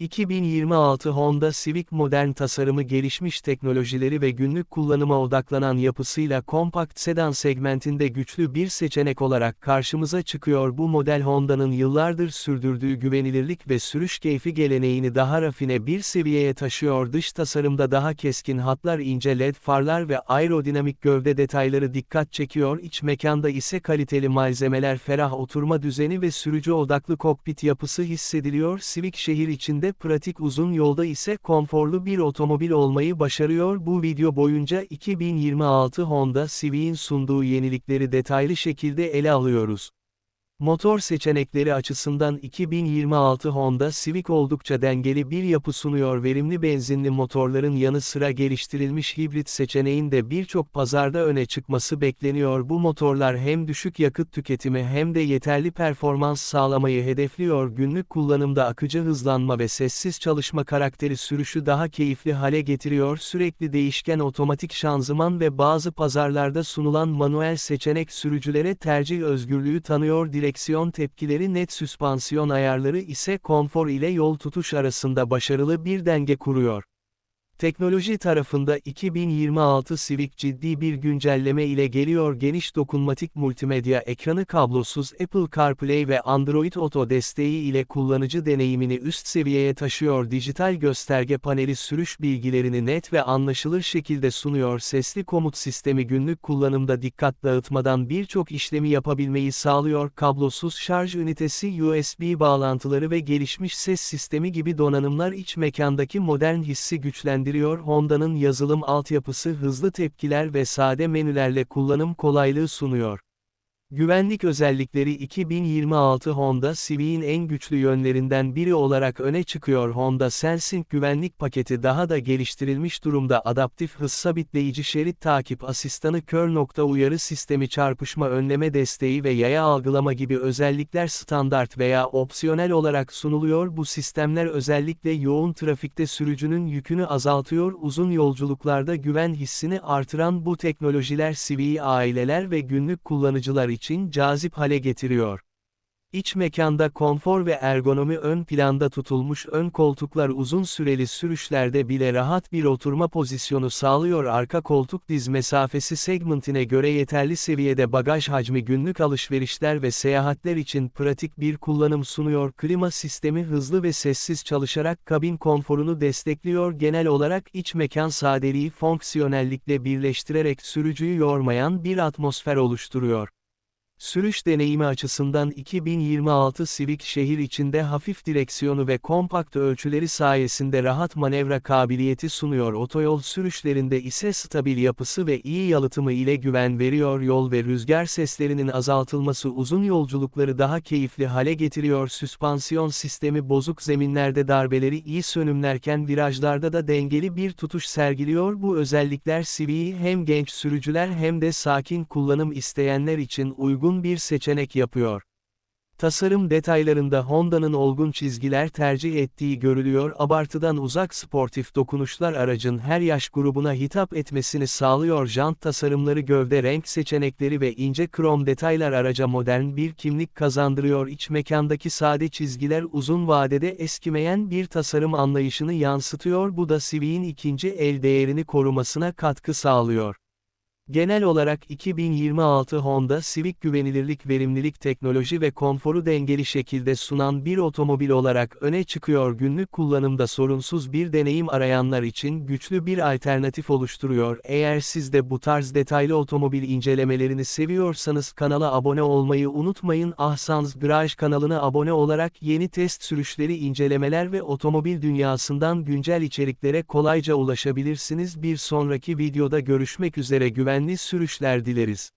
2026 Honda Civic modern tasarımı gelişmiş teknolojileri ve günlük kullanıma odaklanan yapısıyla kompakt sedan segmentinde güçlü bir seçenek olarak karşımıza çıkıyor. Bu model Honda'nın yıllardır sürdürdüğü güvenilirlik ve sürüş keyfi geleneğini daha rafine bir seviyeye taşıyor. Dış tasarımda daha keskin hatlar ince led farlar ve aerodinamik gövde detayları dikkat çekiyor. İç mekanda ise kaliteli malzemeler ferah oturma düzeni ve sürücü odaklı kokpit yapısı hissediliyor. Civic şehir içinde pratik uzun yolda ise konforlu bir otomobil olmayı başarıyor. Bu video boyunca 2026 Honda Civic'in sunduğu yenilikleri detaylı şekilde ele alıyoruz. Motor seçenekleri açısından 2026 Honda Civic oldukça dengeli bir yapı sunuyor. Verimli benzinli motorların yanı sıra geliştirilmiş hibrit seçeneğin de birçok pazarda öne çıkması bekleniyor. Bu motorlar hem düşük yakıt tüketimi hem de yeterli performans sağlamayı hedefliyor. Günlük kullanımda akıcı hızlanma ve sessiz çalışma karakteri sürüşü daha keyifli hale getiriyor. Sürekli değişken otomatik şanzıman ve bazı pazarlarda sunulan manuel seçenek sürücülere tercih özgürlüğü tanıyor. Direksiyon tepkileri net süspansiyon ayarları ise konfor ile yol tutuş arasında başarılı bir denge kuruyor. Teknoloji tarafında 2026 Civic ciddi bir güncelleme ile geliyor geniş dokunmatik multimedya ekranı kablosuz Apple CarPlay ve Android Auto desteği ile kullanıcı deneyimini üst seviyeye taşıyor. Dijital gösterge paneli sürüş bilgilerini net ve anlaşılır şekilde sunuyor. Sesli komut sistemi günlük kullanımda dikkat dağıtmadan birçok işlemi yapabilmeyi sağlıyor. Kablosuz şarj ünitesi USB bağlantıları ve gelişmiş ses sistemi gibi donanımlar iç mekandaki modern hissi güçlendiriyor güçlendiriyor. Honda'nın yazılım altyapısı hızlı tepkiler ve sade menülerle kullanım kolaylığı sunuyor. Güvenlik özellikleri 2026 Honda Civic'in en güçlü yönlerinden biri olarak öne çıkıyor. Honda Sensing güvenlik paketi daha da geliştirilmiş durumda. Adaptif hız sabitleyici şerit takip asistanı kör nokta uyarı sistemi çarpışma önleme desteği ve yaya algılama gibi özellikler standart veya opsiyonel olarak sunuluyor. Bu sistemler özellikle yoğun trafikte sürücünün yükünü azaltıyor. Uzun yolculuklarda güven hissini artıran bu teknolojiler Civic'i aileler ve günlük kullanıcılar için cazip hale getiriyor. İç mekanda konfor ve ergonomi ön planda tutulmuş ön koltuklar uzun süreli sürüşlerde bile rahat bir oturma pozisyonu sağlıyor. Arka koltuk diz mesafesi segmentine göre yeterli seviyede bagaj hacmi günlük alışverişler ve seyahatler için pratik bir kullanım sunuyor. Klima sistemi hızlı ve sessiz çalışarak kabin konforunu destekliyor. Genel olarak iç mekan sadeliği fonksiyonellikle birleştirerek sürücüyü yormayan bir atmosfer oluşturuyor. Sürüş deneyimi açısından 2026 Civic şehir içinde hafif direksiyonu ve kompakt ölçüleri sayesinde rahat manevra kabiliyeti sunuyor. Otoyol sürüşlerinde ise stabil yapısı ve iyi yalıtımı ile güven veriyor. Yol ve rüzgar seslerinin azaltılması uzun yolculukları daha keyifli hale getiriyor. Süspansiyon sistemi bozuk zeminlerde darbeleri iyi sönümlerken virajlarda da dengeli bir tutuş sergiliyor. Bu özellikler Civic'i hem genç sürücüler hem de sakin kullanım isteyenler için uygun uygun bir seçenek yapıyor. Tasarım detaylarında Honda'nın olgun çizgiler tercih ettiği görülüyor. Abartıdan uzak sportif dokunuşlar aracın her yaş grubuna hitap etmesini sağlıyor. Jant tasarımları gövde renk seçenekleri ve ince krom detaylar araca modern bir kimlik kazandırıyor. İç mekandaki sade çizgiler uzun vadede eskimeyen bir tasarım anlayışını yansıtıyor. Bu da Civic'in ikinci el değerini korumasına katkı sağlıyor. Genel olarak 2026 Honda Civic güvenilirlik verimlilik teknoloji ve konforu dengeli şekilde sunan bir otomobil olarak öne çıkıyor günlük kullanımda sorunsuz bir deneyim arayanlar için güçlü bir alternatif oluşturuyor. Eğer siz de bu tarz detaylı otomobil incelemelerini seviyorsanız kanala abone olmayı unutmayın. Ahsans Garaj kanalına abone olarak yeni test sürüşleri incelemeler ve otomobil dünyasından güncel içeriklere kolayca ulaşabilirsiniz. Bir sonraki videoda görüşmek üzere güven güvenli sürüşler dileriz.